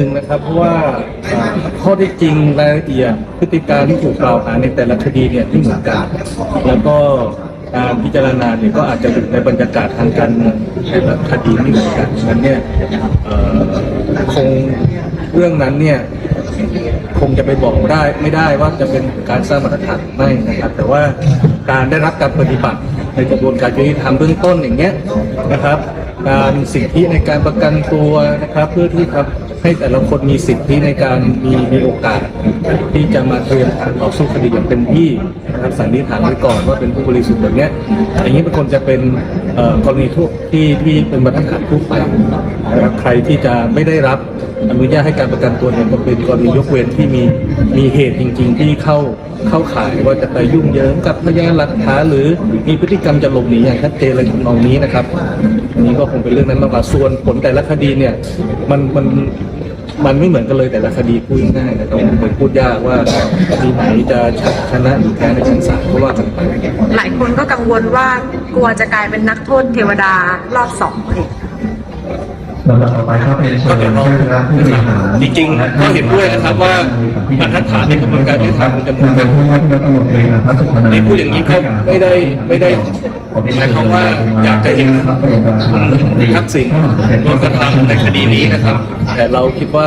หนึ่งนะครับเพราะว่าข้อที่จริงรายละเอียดพฤติการที่ถูกกล่าวหาในแต่ละคดีเนี่ยไม่เหมือนกันแล้วก็การพิจารณาเนี่ยก็อาจจะอยู่ในบรรยากาศทางการเมืองในแต่ละคดีไม่เหมือนกันฉะนั้นเนี่ยคงเรื่องนั้นเนี่ยคงจะไปบอกได้ไม่ได้ว่าจะเป็นการสร้างมาตรฐานไม่นะครับ แต่ว่าการได้รับการปฏิบัติในกระบวนการยุติธรรมเบื้องต้นอย่างเงี้ยนะครับ การสิทธิในการประกันตัวนะครับ เพื่อที่ทำให้แต่ละคนมีสิทธิในการมีมีโอกาส ที่จะมาเตรียมฐานต่อสู้คดีอย่างเต็มที่นะครับสันนิษฐานไว้ก่อนว่าเป็นผู้บริสุทธิ์แบบนี้อย่างนี้เป็นคนจะเป็นกรณีทั่วที่ที่เป็นบรรทัดฐานทั่วไปนะครับใครที่จะไม่ได้รับอนุญาตให้การประกันตัวเนี่ยก็เป็นกรณียกเว้นที่มีมีเหตุจริง ๆ ที่เข้าเข้าข่ายว่าจะไปยุ่งเหยิงกับพยานหลักฐานหรือมีพฤติกรรมจะหลบหนีอย่างชัดเจนอะไรทำนองนี้นะครับ อันนี้ก็คงเป็นเรื่องนั้นมากกว่าส่วนผลแต่ละคดีเนี่ยมันมันมันไม่เหมือนกันเลยแต่ละคดีพูดง่ายๆนะครับมันพูดยากว่าคดีไหนจะชนะหรือแพ้ในชั้นศาลก็ว่ากันไปหลายคนก็กังวลว่ากลัวจะกลายเป็นนักโทษเทวดารอบสองเลย ลำดับต่อไปครับเป็นเชิญท่านคณะผู้บริหารจริงๆก็เห็นด้วยนะครับว่าบรรทัดฐานในกระบวนการยุติธรรมมันจะเหมือนกันผู้ว่าที่รัฐมนตรีนะครับสุพนันท์นี่พูดอย่างนี้ก็ไม่ได้ไม่ได้หมายความว่าอยากจะเห็นคุณทักษิณโดนกระทำในคดีนี้นะครับ แต่เราคิดว่า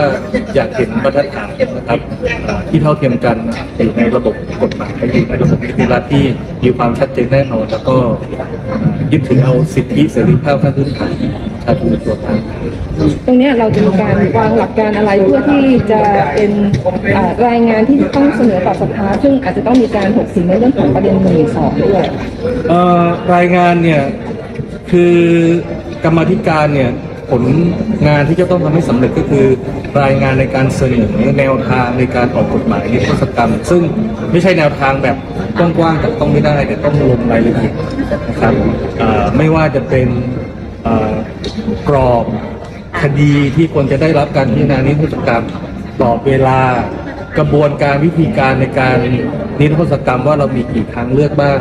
อยากเห็นบรรทัดฐานนะครับอ่าที่เท่าเทียมกันอยู่ในระบบกฎหมายอยู่ในระบบนิติรัฐที่มีความชัดเจนแน่นอนแล้วก็อ่ายึดถือเอาสิทธิเสรีภาพขั้นพื้นฐาน ชาติในตัวทาง ตรงเนี้ยเราจะมีการวางหลักการอะไรเพื่อที่จะเป็นอ่ารายงานที่ต้องเสนอต่อสภาซึ่งอาจจะต้องมีการถกเถียงในเรื่องของประเด็นหนึ่งสองด้วยเอ่อรายงานเนี่ยคือกรรมาธิการเนี่ยผลงานที่จะต้องทำให้สำเร็จก็คือ รายงานในการเสนอแนวทางในการออกกฎหมายนิรโทษกรรม ซึ่งไม่ใช่แนวทางแบบกว้างๆแต่ต้องไม่ได้แต่ต้องลงรายละเอียดนะครับเอ่อไม่ว่าจะเป็นเอ่อ กรอบคดีที่ควรจะได้รับการพิจารณานิรโทษกรรมกรอบเวลากระบวนการวิธีการในการนิรโทษกรรมว่าเรามีกี่ทางเลือกบ้าง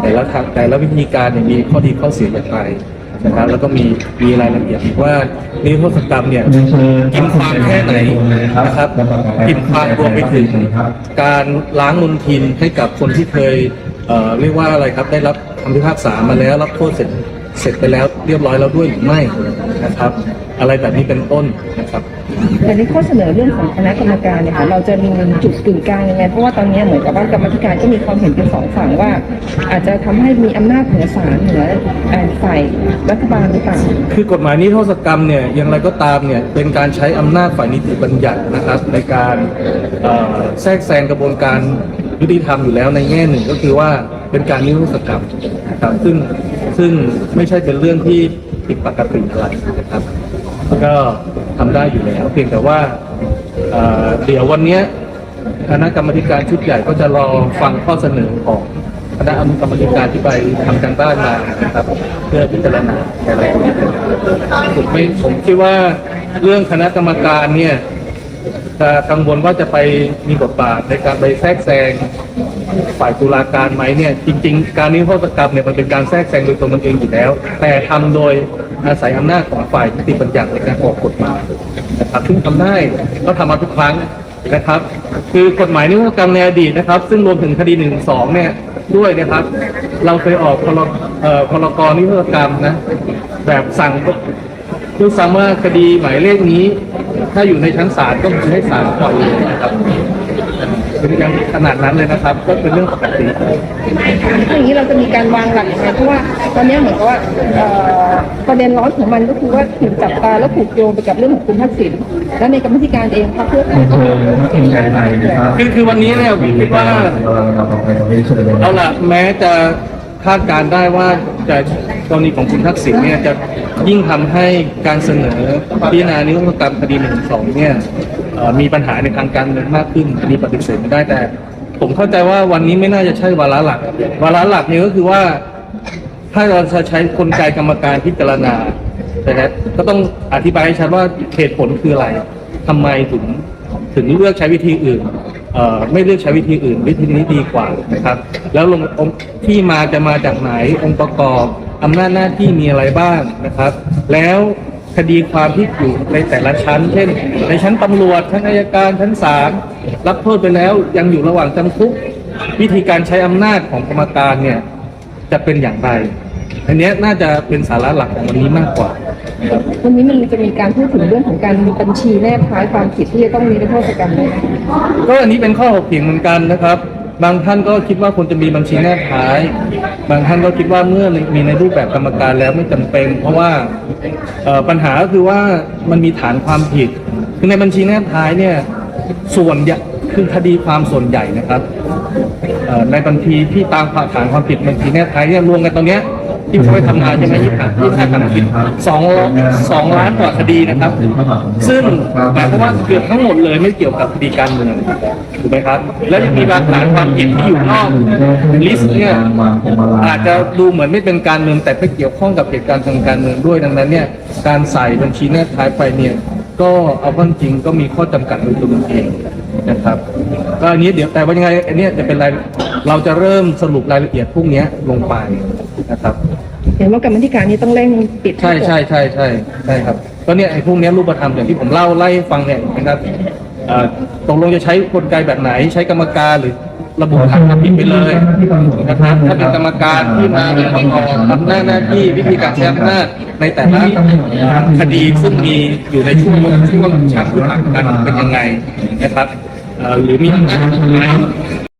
แต่ละทางแต่ละวิธีการเนี่ยมีข้อดีข้อเสียอย่างไรนะครับแล้วก็มีมีรายละเอียดว่านิรโทษกรรมเนี่ยกินความแค่ไหนนะครับกินความรวมไปถึงการล้างมลทินให้กับคนที่เคยเอ่อเรียกว่าอะไรครับได้รับคำพิพากษามาแล้วรับโทษเสร็จ เสร็จไปแล้วเรียบร้อยแล้วด้วยหรือไม่นะครับ อะไรแบบนี้เป็นต้นนะครับแต่ในข้อเสนอเรื่องของคณะกรรมการเนี่ยค่ะเราจะมีจุดกึ่งกลางยังไงเพราะว่าตอนนี้เหมือนกับว่ากรรมธิการก็มีความเห็นเป็นสองฝั่งว่า อาจจะทำให้มีอำนาจเหนือศาลเหนืออ่าฝ่ายรัฐบาลหรือเปล่าคือกฎหมายนิรโทษกรรมเนี่ยอย่างไรก็ตามเนี่ยเป็นการใช้อำนาจฝ่ายนิติบัญญัตินะครับ ในการเอ่อแทรกแซงกระบวนการยุติธรรมอยู่แล้วในแง่หนึ่งก็คือว่าเป็นการนิรโทษกรรมนะครับซึ่ง ซึ่งไม่ใช่เป็นเรื่องที่ผิดปกติอะไรนะครับก็ทำได้อยู่แล้ว เพียงแต่ว่าเเดี๋ยววันนี้คณะกรรมการชุดใหญ่ก็จะรอฟังข้อเสนอของคณะอนุกรรมการที่ไปทำการบ้านมานะครับ เพื่อพิจารณาในรายละเอียดผมไม่ผมคิดว่าเรื่องคณะกรรมการเนี่ย จะกังวลว่าจะไปมีบทบาทในการไปแทรกแซงฝ่ายตุลาการไหมเนี่ยจริง ๆ การนิรโทษกรรมเนี่ยมันเป็นการแทรกแซงโดยตัวมันเองอยู่แล้ว แต่ทำโดยอาศัยอำนาจของฝ่ายนิติบัญญัติในการออกกฎหมายนะครับซึ่งทำได้ก็ทำมาทุกครั้งนะครับ คือกฎหมายนิรโทษกรรมในอดีตนะครับ ซึ่งรวมถึงคดีหนึ่งสองเนี่ยด้วยนะครับ เราเคยออกพรเอ่อพรกนิรโทษกรรมนะแบบสั่งคือซ้ำว่าคดีหมายเลขนี้ ถ้าอยู่ในชั้นศาลก็คือให้ศาลปล่อยเลยนะครับเป็นอย่างขนาดนั้นเลยนะครับ ก็เป็นเรื่องปกติอย่างนี้เราจะมีการวางหลักยังไงเพราะว่าตอนนี้เหมือนกับว่าเอ่อประเด็นร้อนของมันก็คือว่าถูกจับตาแล้วผูกโยงไปกับเรื่องของคุณทักษิณและในกรรมธิการเองพรรคเพื่อไทเรียยนเชิญนักเรียนไทยไทยนะครับคือคือวันนี้เนี่ยผมคิดว่าลำดับต่อไปขอเรียนเชิญเลยเอาละแม้จะ คาดการได้ว่าจะกรณีของคุณทักษิณเนี่ยจะยิ่งทำให้การเสนอพิจารณานิรโทษกรรมคดีหนึ่งสองเนี่ยมีปัญหาในทางการเมืองมากขึ้นอันนี้ปฏิเสธไม่ได้แต่ ผมเข้าใจว่าวันนี้ไม่น่าจะใช่วาระหลัก วาระหลักเนี่ยก็คือว่า ถ้าเราจะใช้กลไกกรรมการพิจารณานะครับก็ต้องอธิบายให้ชัดว่าเหตุผลคืออะไร ทำไมถึงถึงเลือกใช้วิธีอื่นไม่เลือกใช้วิธีอื่น วิธีนี้ดีกว่านะครับ แล้วลงองที่มาจะมาจากไหนองค์ประกอบอำนาจหน้าที่มีอะไรบ้างนะครับ แล้วคดีความที่อยู่ในแต่ละชั้น เช่น ในชั้นตำรวจชั้นอัยการชั้นศาลรับโทษไปแล้วยังอยู่ระหว่างจำคุก วิธีการใช้อำนาจของกรรมการเนี่ยจะเป็นอย่างไร อันเนี้ยน่าจะเป็นสาระหลักของวันนี้มากกว่า วันนี้มันจะมีการพูดถึงเรื่องของการมีบัญชีแนบท้ายความผิดที่จะต้องมีในโทษกรรมด้วยไหมก็อันนี้เป็นข้อถกเถียงเหมือนกันนะครับ บางท่านก็คิดว่าควรจะมีบัญชีแนบท้าย บางท่านก็คิดว่าเมื่อมีในรูปแบบกรรมการแล้วไม่จำเป็น เพราะว่าเอ่อปัญหาก็คือว่ามันมีฐานความผิดคือในบัญชีแนบท้ายเนี่ยส่วนใหญ่คือคดีความส่วนใหญ่นะครับ เอ่อในบัญชีที่ตามฐานความผิดบัญชีแนบท้ายเนี่ยรวมกันตอนเนี้ย ที่เขาไปทำงานใช่ไหมยี่ห้ายี่ห้าความผิดสองสองล้านกว่าคดีนะครับ ซึ่งหมายความว่าเกือบทั้งหมดเลยไม่เกี่ยวกับคดีการเมืองถูกไหมครับ แล้วยังมีบางฐานความผิดที่อยู่นอกลิสต์เนี่ยอาจจะดูเหมือนไม่เป็นการเมืองแต่ไปเกี่ยวข้องกับเหตุการณ์ทางการเมืองด้วยดังนั้นเนี่ยการใส่บัญชีแนบท้ายไปเนี่ยก็เอาเข้าจริงก็มีข้อจำกัดโดยตัวมันเอง นะครับ ก็อันนี้เดี๋ยวแต่ว่ายังไงอันเนี้ยจะเป็นรายเราจะเริ่มสรุปรายละเอียดพวกเนี้ยลงไปนะครับเห็นว่ากรรมธิการนี้ต้องเร่งปิดใช่ใช่ใช่ใช่ใช่ครับก็เนี่ยไอ้พวกเนี้ยรูปธรรมอย่างที่ผมเล่าไล่ให้ฟังเนี่ยนะครับเอ่อตกลงจะใช้กลไกแบบไหน ใช้กรรมการหรือระบุฐานความผิดไปเลยนะครับถ้าเป็นกรรมการที่มาเป็นองค์กรทำหน้าหน้าที่วิธีการใช้อำนาจในแต่ละคดีซึ่งมีอยู่ในช่วงช่วงชั้นที่ต่างกันเป็นยังไงนะครับ เอ่อห